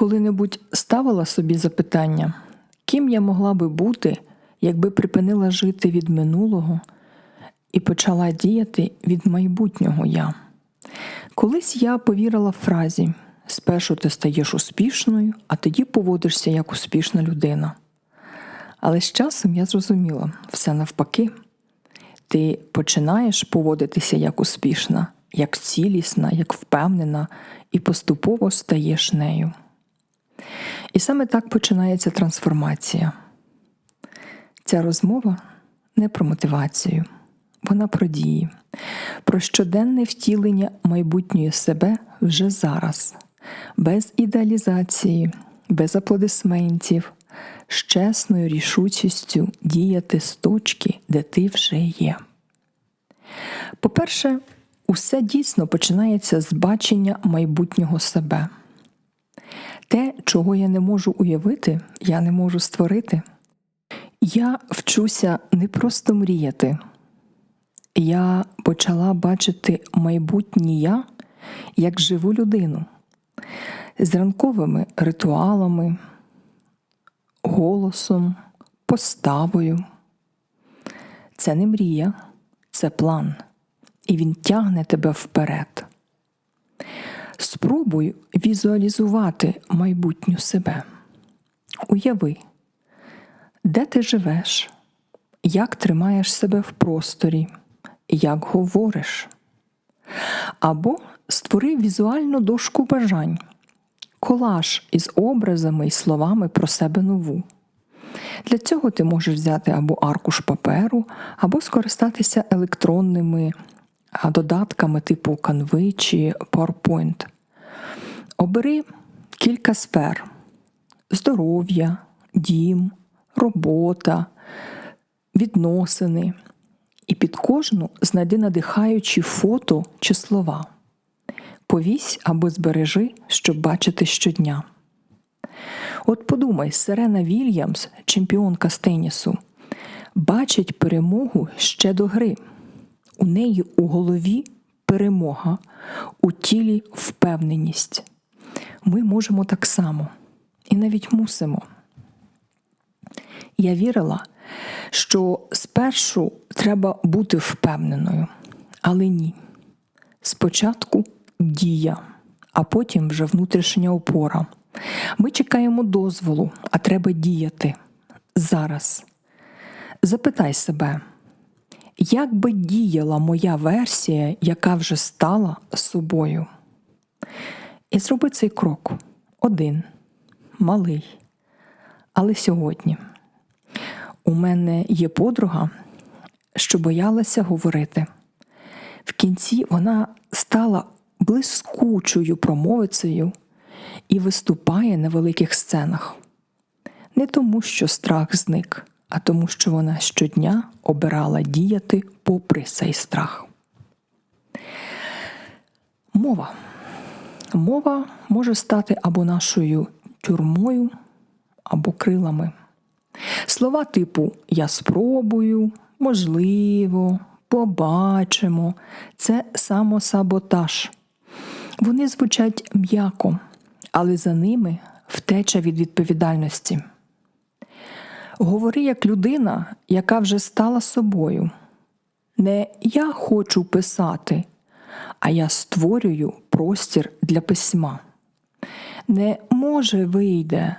коли-небудь ставила собі запитання, ким я могла би бути, якби припинила жити від минулого і почала діяти від майбутнього я? Колись я повірила фразі спершу ти стаєш успішною, а тоді поводишся як успішна людина. Але з часом я зрозуміла все навпаки. Ти починаєш поводитися як успішна, як цілісна, як впевнена, і поступово стаєш нею. І саме так починається трансформація. Ця розмова не про мотивацію, вона про дії, про щоденне втілення майбутньої себе вже зараз, без ідеалізації, без аплодисментів, з чесною рішучістю діяти з точки, де ти вже є. По-перше, усе дійсно починається з бачення майбутнього себе. Те, чого я не можу уявити, я не можу створити. Я вчуся не просто мріяти. Я почала бачити майбутнє я як живу людину з ранковими ритуалами, голосом, поставою. Це не мрія, це план, і він тягне тебе вперед. Спробуй візуалізувати майбутню себе. Уяви, де ти живеш, як тримаєш себе в просторі, як говориш. Або створи візуальну дошку бажань, колаж із образами і словами про себе нову. Для цього ти можеш взяти або аркуш паперу, або скористатися електронними додатками типу Canva чи PowerPoint. Обери кілька сфер: здоров'я, дім, робота, відносини. І під кожну знайди надихаючі фото чи слова. Повісь або збережи, щоб бачити щодня. От подумай, Серена Вільямс, чемпіонка з тенісу, бачить перемогу ще до гри. У неї у голові перемога, у тілі впевненість. Ми можемо так само і навіть мусимо. Я вірила, що спершу треба бути впевненою, але ні. Спочатку дія, а потім вже внутрішня опора. Ми чекаємо дозволу, а треба діяти зараз. Запитай себе, як би діяла моя версія, яка вже стала собою? І зроби цей крок один, малий. Але сьогодні у мене є подруга, що боялася говорити. В кінці вона стала блискучою промовицею і виступає на великих сценах. Не тому, що страх зник, а тому, що вона щодня обирала діяти попри цей страх. Мова. Мова може стати або нашою тюрмою, або крилами. Слова типу Я спробую, можливо, побачимо це самосаботаж. Вони звучать м'яко, але за ними втеча від відповідальності. Говори як людина, яка вже стала собою. Не я хочу писати, а я створюю простір для письма. Не може вийде,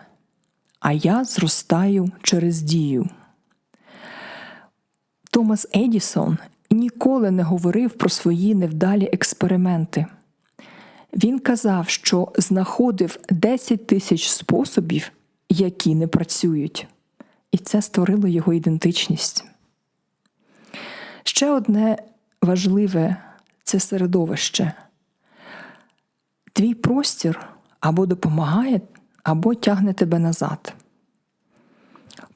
а я зростаю через дію. Томас Едісон ніколи не говорив про свої невдалі експерименти. Він казав, що знаходив 10 тисяч способів, які не працюють, і це створило його ідентичність. Ще одне важливе це середовище. Твій простір або допомагає, або тягне тебе назад.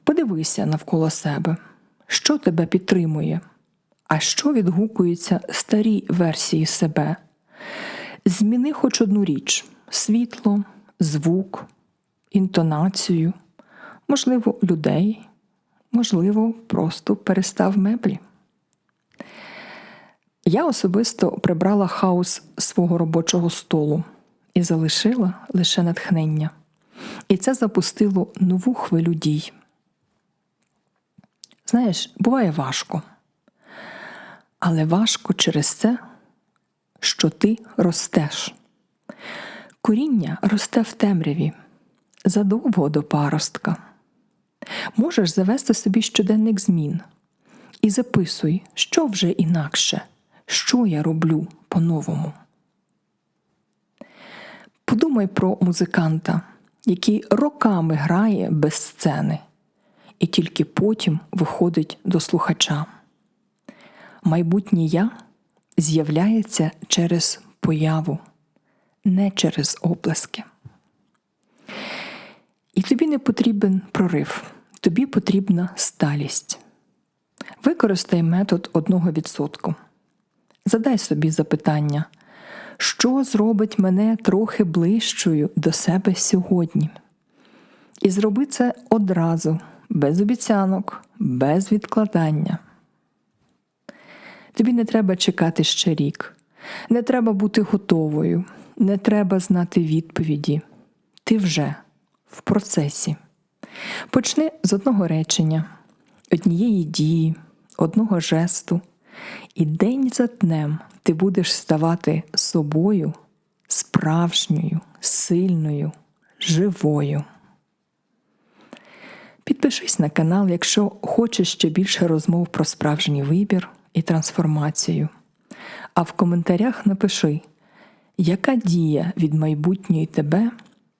Подивися навколо себе, що тебе підтримує, а що відгукуються старі версії себе. Зміни хоч одну річ: світло, звук, інтонацію, можливо, людей, можливо, просто перестав меблі. Я особисто прибрала хаос свого робочого столу і залишила лише натхнення. І це запустило нову хвилю дій. Знаєш, буває важко. Але важко через це, що ти ростеш. Коріння росте в темряві задовго до паростка. Можеш завести собі щоденник змін і записуй, що вже інакше, що я роблю по-новому. Подумай про музиканта, який роками грає без сцени і тільки потім виходить до слухача. Майбутнє я з'являється через появу, не через оплески. І тобі не потрібен прорив, тобі потрібна сталість. Використай метод 1%. Задай собі запитання, що зробить мене трохи ближчою до себе сьогодні. І зроби це одразу, без обіцянок, без відкладання. Тобі не треба чекати ще рік, не треба бути готовою, не треба знати відповіді. Ти вже в процесі. Почни з одного речення, однієї дії, одного жесту, і день за днем ти будеш ставати собою справжньою, сильною, живою. Підпишись на канал, якщо хочеш ще більше розмов про справжній вибір і трансформацію. А в коментарях напиши, яка дія від майбутньої тебе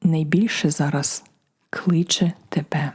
найбільше зараз кличе тебе.